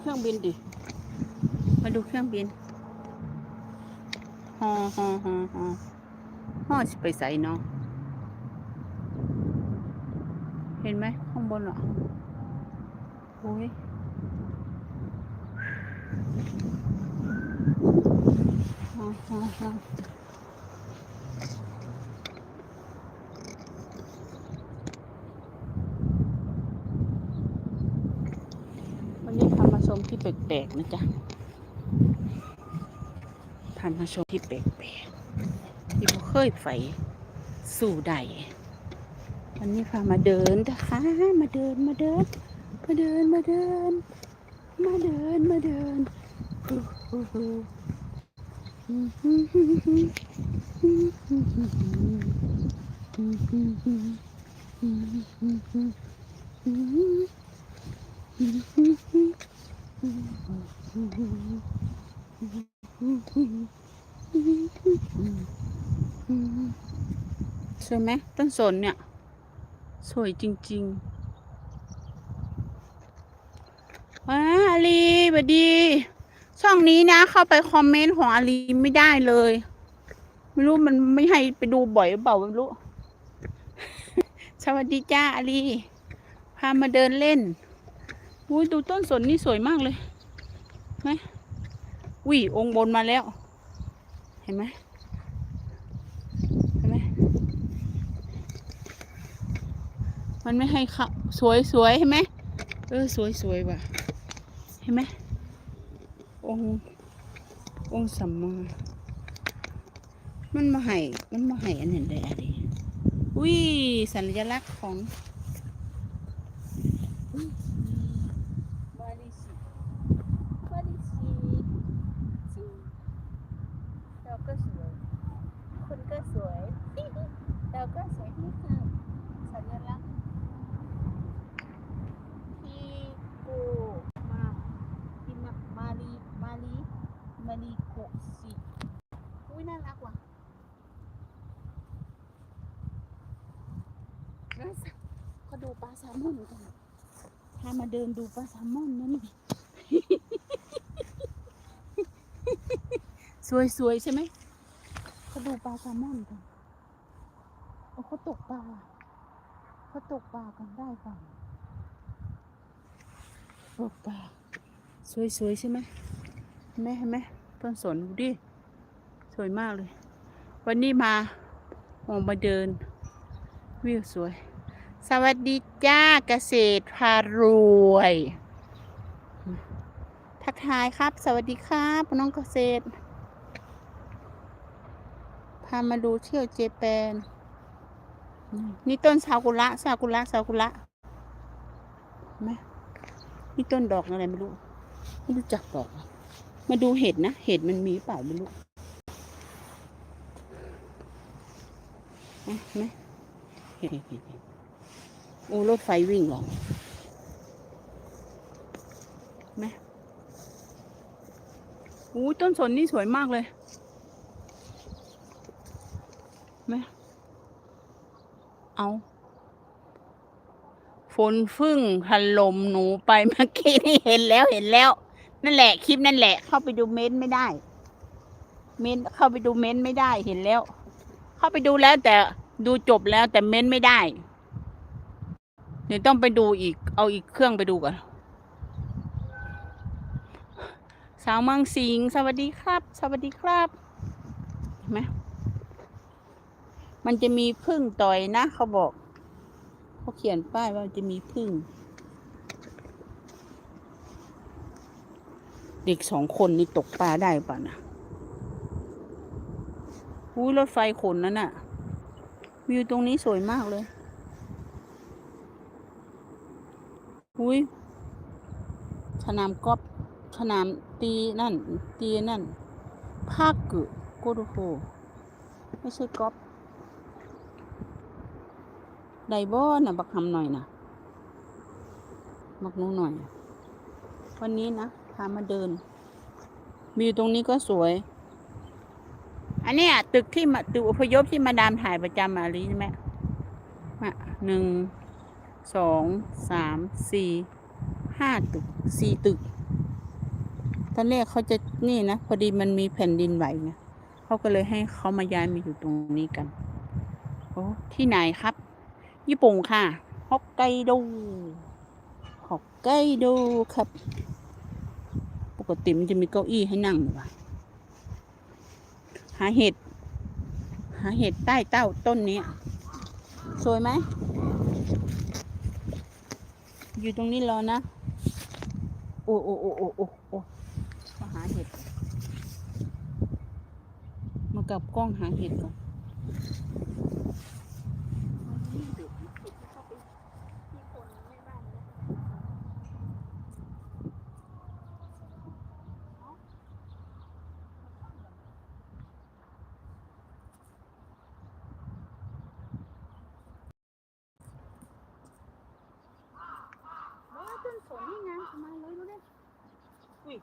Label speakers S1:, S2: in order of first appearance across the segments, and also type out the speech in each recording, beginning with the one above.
S1: เครื่องบินดิ มาดูเครื่องบินฮอฮอฮอฮอฮอสิไปใส่เนาะเห็นไหมข้างบนอะโอ้ยฮอฮอฮอวันนี้พามาชมที่ แปลกๆนะจ๊ะพามาชมที่แปลกๆที่เคยไปสู่ใดวันนี้พามาเดินนะคะมาเดินมาเดิน มาเดินมาเดิน มาเดินมาเดินฮู้ สวยไหมต้นสนเนี่ย สวยจริงๆว้าอาลีสวัสดี ช่องนี้นะ เข้าไปคอมเมนต์ของอาลีไม่ได้เลย ไม่รู้มันไม่ให้ไปดูบ่อยหรือเปล่าไม่รู้ สวัสดีจ้าอาลี พามาเดินเล่น อุ้ยดูต้นสนนี่สวยมากเลยเห็นไหมวิองบนมาแล้ว เห็นไหมเห็นไหมมันไม่ให้เขาสวยสวยเห็นไหมเออสวยสวยว่ะ เห็นไหมององสัมมามันมาให้มันมาให้อันนั้นเลยอะไรอุ้ยสัญลักษณ์ของอุ๊ยบาลิซีบาลิซีซีเราก็สวย คุณก็สวย เราก็สวยนี่ค่ะสัญลักษณ์ ที่กูมาอินามาลีมาลีมาลีโกสิอุ้ยน่ารักว่ะน่าสักก็ ดูปลาแซลมอนกันพามาเดินดูปลาแซลมอนนั่นสวยๆใช่ไหมเขาดูปลาแซลมอนกันโอ้เขาตกปลาเขาตกปลากันได้กันโอ้ป่าสวยๆใช่ไหมเห็นไหมเห็นไหมต้นสนดูดิสวยมากเลย วันนี้มาออกมาเดินวิวสวย สวัสดีจ้าเกษตรพารวย ทักทายครับ สวัสดีครับน้องเกษตร พามาดูเที่ยวเจแปน นี่ต้นซากุระซากุระซากุระเห็นไหมนี่ต้นดอกอะไรไม่รู้ ไม่รู้จักดอก มาดูเห็ดนะ เห็ดมันมีเปล่าไม่รู้เห็นไหมเห็ดเห็ดเห็ด โอ้รถไฟวิ่งหรอเห็นไหมอู้ต้นสนนี่สวยมากเลยเห็นไหมเอาฝนฟึ่งถล่มหนูไปเมื่อกี้นี่เห็นแล้วเห็นแล้ว นั่นแหละ คลิปนั่นแหละ เข้าไปดูเม้นต์ไม่ได้ เม้นต์เข้าไปดูเม้นต์ไม่ได้เห็นแล้ว เข้าไปดูแล้วแต่ดูจบแล้วแต่เม้นต์ไม่ได้ เดี๋ยวต้องไปดูอีก เอาอีกเครื่องไปดูก่อน สาวมืองสิง สวัสดีครับ สวัสดีครับเห็นไหมมันจะมีพึ่งต่อยนะ เขาบอก เขาเขียนป้ายว่าจะมีพึ่ง เด็กสองคนนี่ตกปลาได้ป่ะนะอุ้ยรถไฟขนนั่นน่ะวิวตรงนี้สวยมากเลย อุ้ยสนามกอล์ฟสนามตีนั่น ตีนั่น ภาคกึโกโดโฮไม่ใช่กอล์ฟไดบอนะบักทำหน่อยนะบักนู้หน่อย วันนี้นะ พามาเดิน วิวตรงนี้ก็สวย อันนี้ตึกที่มาตึกอพยพที่มาดามถ่ายประจำมาลีใช่ไหมหนึ่ง สองสามสี่ห้าตึกสี่ตึก ตอนแรกเขาจะนี่นะ พอดีมันมีแผ่นดินไหวไงเขาก็เลยให้เขามาย้ายมาอยู่ตรงนี้กัน โอ้ที่ไหนครับ ญี่ปุ่นค่ะฮอกไกโดฮอกไกโดครับ ปกติมันจะมีเก้าอี้ให้นั่งอยู่ว่ะหาเห็ด หาเห็ดใต้เต้าต้นนี้สวยไหม อยู่ตรงนี้รอนะ โอ้โอ้โอ้โอ้โอ้โอ้มาหาเห็ด มากับกล้องหาเห็ดก่อน ว้าวต้นสนนี่ไงมาเลยดูดิอุ้ย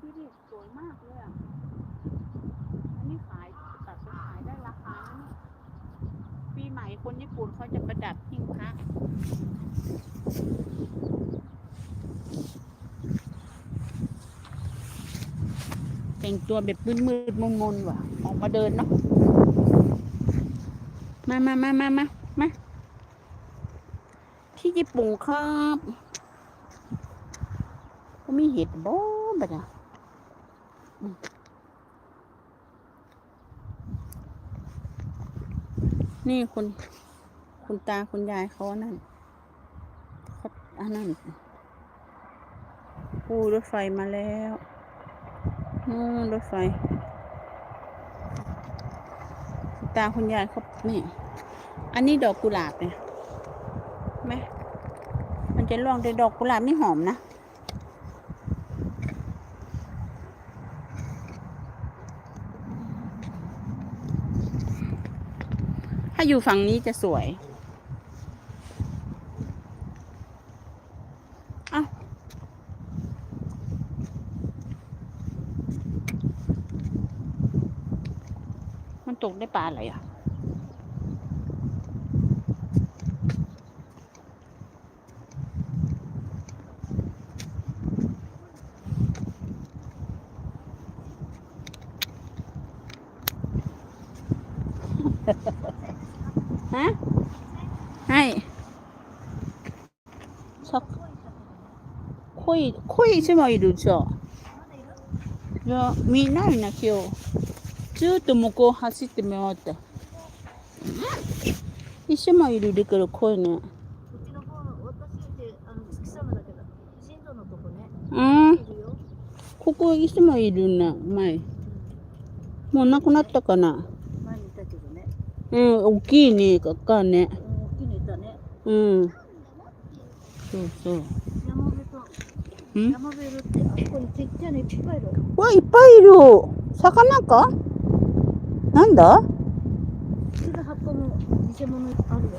S1: ดูดิสวยมากเลยอะ อันนี้ขายตัดไปขายได้ราคานะเนี่ยปีใหม่คนญี่ ปุ่นเขาจะประดับหิ้งพระแต่งตัวแบบมืดๆมนๆว่ะ ออกมาเดินเนาะ มามามามามามาที่ญี่ปุ่นครับก็มีเห็ดบ่บัดน่ะนี่คุณ คุณตาคุณยายเขานนั่นเขาอันนั้นปูรถไฟมาแล้วนู่นรถไฟ คุณตาคุณยายเขานี่ อันนี้ดอกกุหลาบเนี่ยไหมมันจะร่วงแต่ดอกกุหลาบนี่หอมนะถ้าอยู่ฝั่งนี้จะสวยเอ้ามัน ตกได้ปลาอะไรอ่ะ ฮะให้さ鯉鯉一枚いるじゃんいや見ないな今日 ずーっと向こう走って回った。一枚いるだから鯉ね。
S2: うちの方の私あの月様だけど新藤のとこね。
S1: うん。ここ一枚いるな前。もうなくなったかな。
S2: 前にいたけどね。
S1: うん大きいねかっかね。
S2: うん大きいのいたね。
S1: うん。そうそう。
S2: 山辺と
S1: ん
S2: 山辺いるってあそこにちっちゃいのいっぱいいる。
S1: わいっぱいいる。魚か？なんだ？
S2: それ葉っぱも偽物あるよ。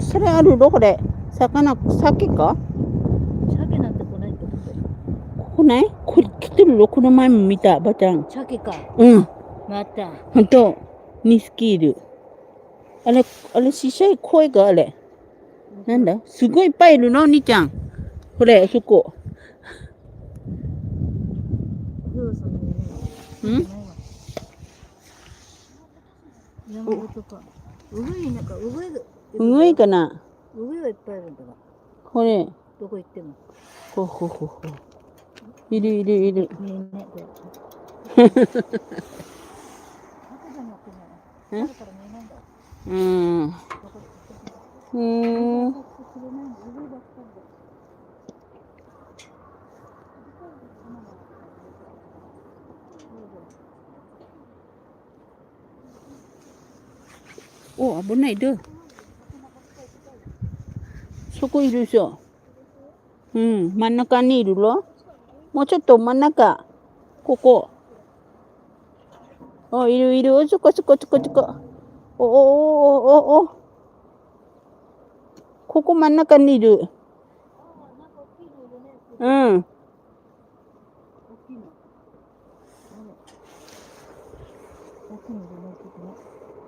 S1: それあるの？これ。魚鮭か？
S2: 鮭なんて来ないってこと？よ
S1: ここない？これ来てるのこの前も見たばちゃん。
S2: 鮭か。
S1: うん。
S2: また。
S1: ほんと2匹いるあれあれちっちゃい声があれ。なんだ？すごいいっぱいいるの？兄ちゃん。これそこ。
S2: そう
S1: ん
S2: ないわうぐいなんかうぐいが
S1: うごいかな？
S2: うぐいはいっぱいいるんだが。
S1: これ。
S2: どこ行っても。
S1: ほほほほいるいるいる。
S2: 見え？んね
S1: えうん。うーんお危ないでそこいるでしょうん真ん中にいるろもうちょっと真ん中ここおいるいるおちょこちょこちょこちょこおおおおおここ真ん中にいるうん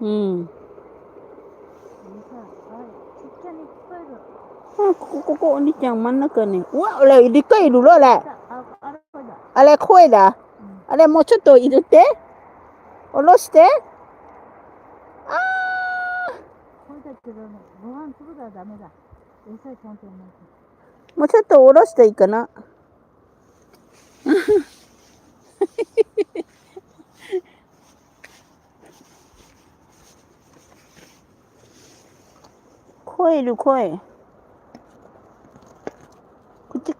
S1: うんあここここお兄ちゃん真ん中にうわあれでっかいいるろあれ
S2: あれ
S1: 声だ。あれもうちょっと入れて。下ろして。あ
S2: これだけどね、ご飯粒がダメだ。餌ちゃんとやらないと。
S1: ーもうちょっと下ろしていいかな。声いる声。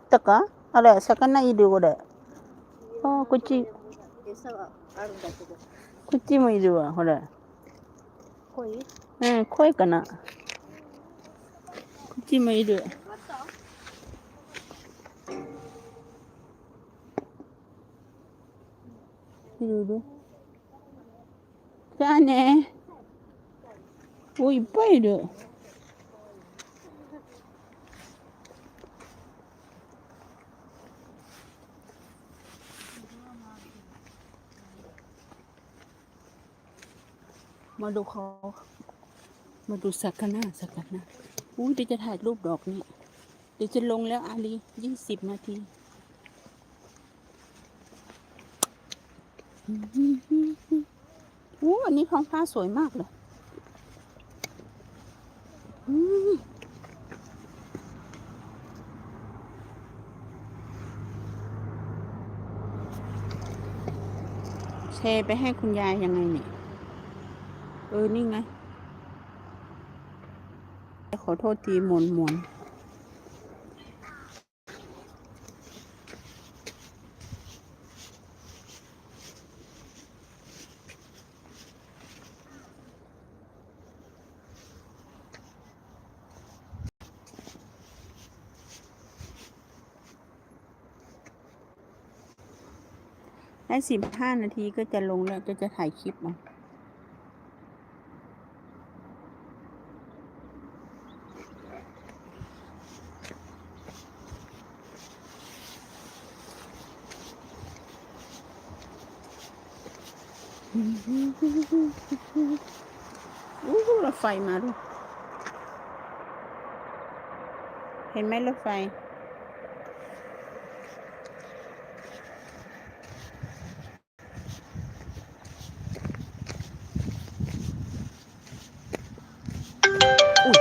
S1: ったか？あれ、魚いるこれ。あーこっち、
S2: 餌はあるんだけど。
S1: こっちもいるわ、ほら。
S2: 濃い
S1: うん、声かな。こっちもいる。いるいる。じゃあね。お、いっぱいいる。 มาดูเขามาดูสักกนหน้าสักกนหน้าอุ้ยเดี๋ยวจะถ่ายรูปดอกนี้ เดี๋ยวจะลงแล้วอาลียี่สิบนาทีโอ้อันนี้ท้องฟ้าสวยมากเลยอืมแชร์ไปให้คุณยายยังไงเนี่ย ออนี่ไง ขอโทษทีหมวนหมวนได้สิบห้านาทีก็จะลงแล้วจะจะถ่ายคลิปเอ่ อู้รถไฟมาด้วยเห็นไหมรถไฟ อุ๊ย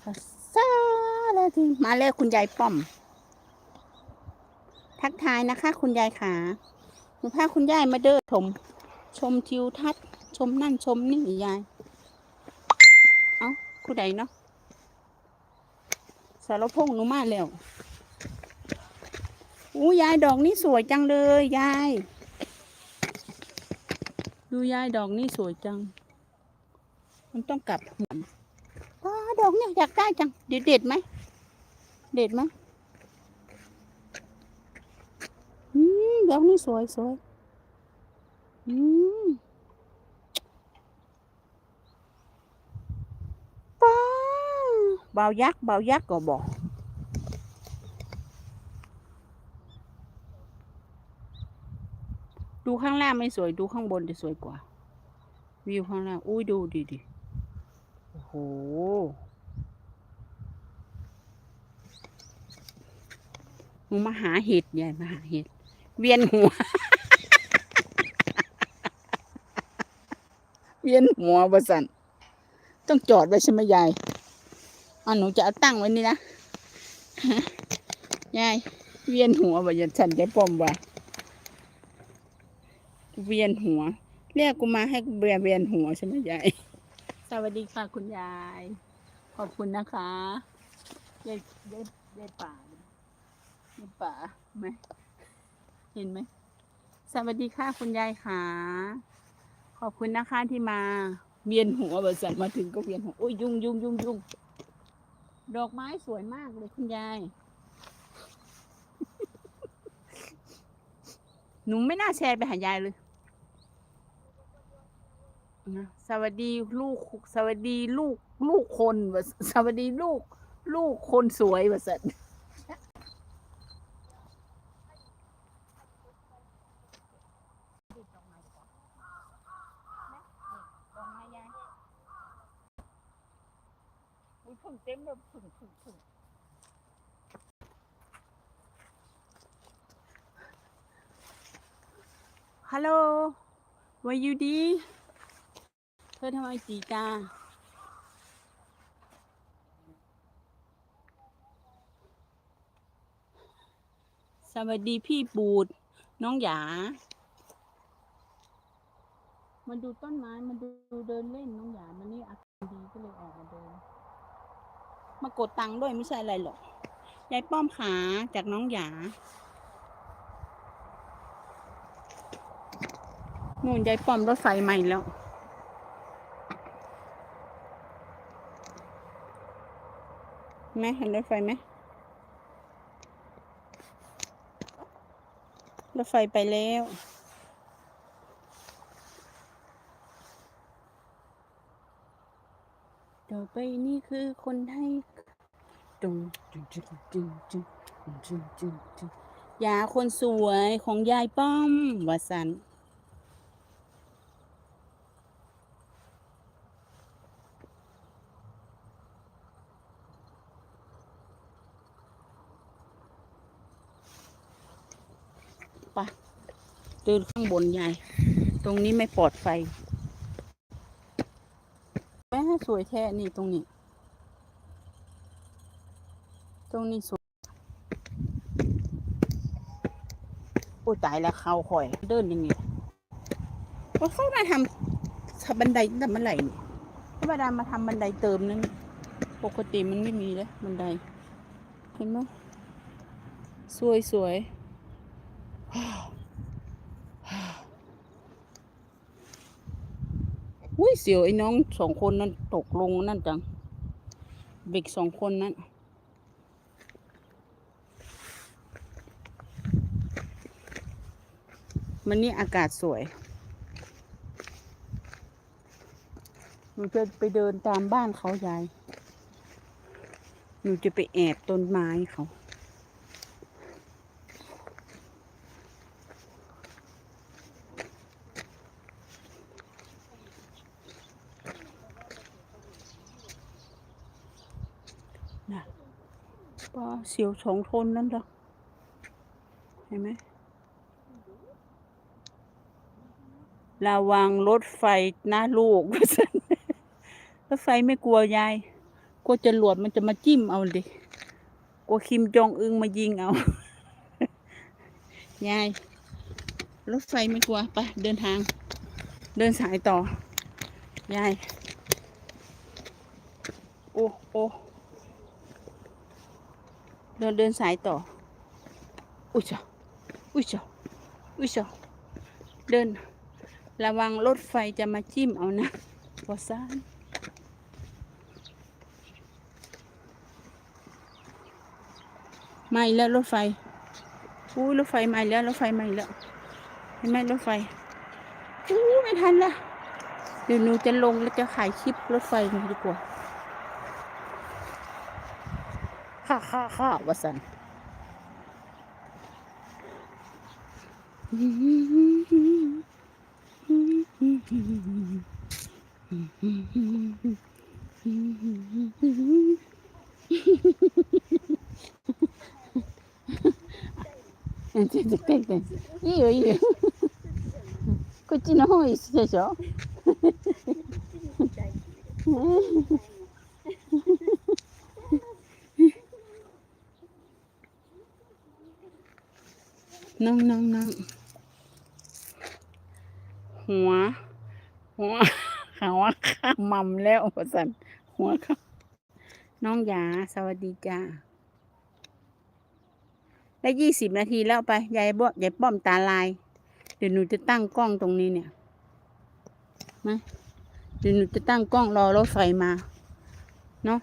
S1: ทัสซาลาที มาแล้วคุณยายป้อม ทักทายนะคะ คุณยายขาหนูพาคุณยายมาเดินชม ชมทิวทัศน์ชมนั่นชมนี่ยาย เอ้าผู้ใดเนาะสารพงษ์หนูมาแล้วอู้ยายดอกนี้สวยจังเลยยาย ดูยายดอกนี้สวยจัง มันต้องกลับหัวดอกเนี่ยอยากได้จังเดี๋ยวเด็ดไหม เด็ดไหมอืมดอกนี้สวยสวยอืมป้าเบายักษ์เบายักษ์ก็บอกดูข้างล่างไม่สวยดูข้างบนจะสวยกว่า วิวข้างล่างอุ้ยดูดิดิโอ้โห หนูมาหาเห็ดใหญ่มาหาเห็ด เวียนหัว เวียนหัวประสันต้องจอดไว้ใช่ไหมยายอะหนูจะเอาตั้งไว้นี่นะยายเวียนหัวบ่ยันฉันได้ป้อมว่าเวียนหัว เรียกกูมาให้เบียเวียนหัวใช่ไหมยายสวัสดีค่ะคุณยาย ขอบคุณนะคะยายยายยายป่า เนี่ยยายป่าไหมเห็นไหม สวัสดีค่ะคุณยายค่ะขอบคุณนะคะที่มาเวียนหัวบริษัทมาถึงก็เวียนหัวโอ้ยยุ่งยุ่งยุ่งยุ่งดอกไม้สวยมากเลยคุณยาย หนูไม่น่าแชร์ไปหายายเลย สวัสดีลูก สวัสดีลูก ลูกคน สวัสดีลูก ลูกคนสวยว่า สัน
S2: ผึ่งเต็มเลยผึ่งผึ่งผึ่ง
S1: ฮัลโหล วายูดีเธอทำไมจีตาสวัสดีพี่ปูด น้องหยา มาดูต้นไม้ มาดูเดินเล่นน้องหยามันนี่อากาศดีก็เลยออกมาเดิน มากดตังค์ด้วยไม่ใช่อะไรหรอก ยายป้อมขาจากน้องหยานูนยายป้อมรถไฟใหม่แล้ว ไหมเห็นรถไฟไหมรถไฟไปแล้ว ต่อ ไปนี่คือคนไทยจุงจุงจุงจุงจุงจุงจุงจุงยาคนสวยของยายป้อมวสันต์ไปเดินข้างบนใหญ่ตรงนี้ไม่ปลอดไฟ สวยแท้นี่ตรงนี้ ตรงนี้สวยโอ้ตายแล้วเขาคอย เดินยังไงว่าเขามาทำทำบันไดตั้งแต่เมื่อไหร่นี่เขามาดามาทำบันไดเติมนั่นปกติมันไม่มีเลยบันได เห็นไหมสวยสวย อุ้ย เสียวไอ้น้องสองคนนั้นตกลงนั่นจัง เด็กสองคนนั้นมันนี่อากาศสวย หนูจะไปเดินตามบ้านเขายาย หนูจะไปแอบต้นไม้เขา น่ะปลาเสียวสองทนนั่นเหรอเห็นไหมระวังรถไฟหนะลูกรถไฟไม่กลัวยายกลัวจรวดมันจะมาจิ้มเอาดิกลัวคิมจองอึงมายิงเอา ยาย รถไฟไม่กลัวไปเดินทาง เดินสายต่อ ยาย โอ้โอ้ เดินเดินสายต่อ อุ้ยจ้ะอุ้ยจ้ะอุ้ยจ้ะเดิน ระวังรถไฟจะมาจิ้มเอานะวอซานมาอีกแล้วรถไฟอู้รถไฟมาอีกแล้วรถไฟมาอีกแล้วเห็นไหมรถไฟอู้ไม่ทันละเดี๋ยวหนูจะลงแล้วจะขายคลิปรถไฟหนูดีกว่า ฮ่าฮ่าฮ่าวสันえちょっとペンペンいいよいいよこっちの方いいでしょ นั่งนั่งนั่งหัว หัวหัวข้ามมัมแล้วสันหัวข้าน้องหยาสวัสดีจ้าได้ยี่สิบนาทีแล้วไปยายบ่ยายป้อมตาลาย เดี๋ยวหนูจะตั้งกล้องตรงนี้เนี่ยมาเดี๋ยวหนูจะตั้งกล้องรอรถไฟมา เนาะ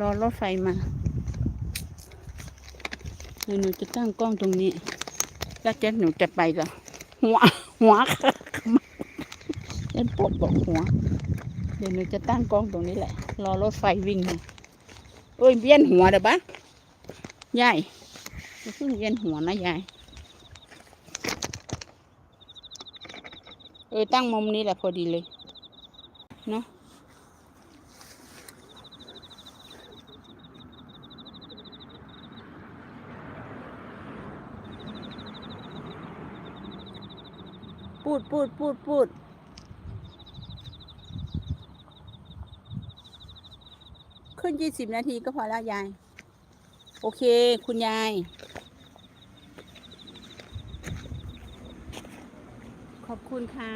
S1: รอรถไฟมา เดี๋ยวหนูจะตั้งกล้องตรงนี้ แล้วเจ๊หนูจะไปละหัว หัวค่ะเจ๊ปวดบอกหัว เดี๋ยวหนูจะตั้งกล้องตรงนี้แหละ รอรถไฟวิ่งมาโอ้ยเวียนหัวเด้อปะยายอย่าเพิ่งเวียนหัวนะยายเออตั้งมุมนี้แหละพอดีเลย เนาะ พูดพูดพูดพูดขึ้นยี่สิบนาทีก็พอแล้วยาย โอเค คุณยาย ขอบคุณค่ะ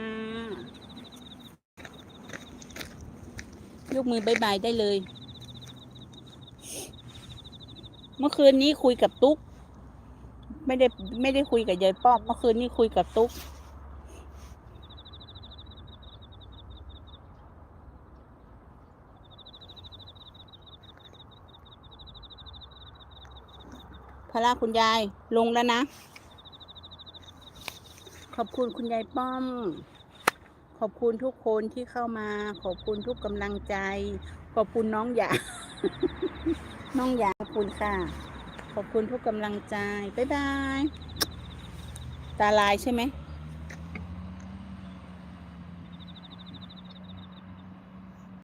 S1: ยกมือบายบายได้เลย เมื่อคืนนี้คุยกับตุ๊ก ไม่ได้ไม่ได้คุยกับยายป้อม เมื่อคืนนี้คุยกับตุ๊ก ล้วคุณยายลงแล้วนะ ขอบคุณคุณยายป้อม ขอบคุณทุกคนที่เข้ามา ขอบคุณทุกกำลังใจ ขอบคุณน้องหยาน้องหยาขอบคุณค่ะ ขอบคุณทุกกำลังใจ บ๊ายบาย ตาลายใช่ไหม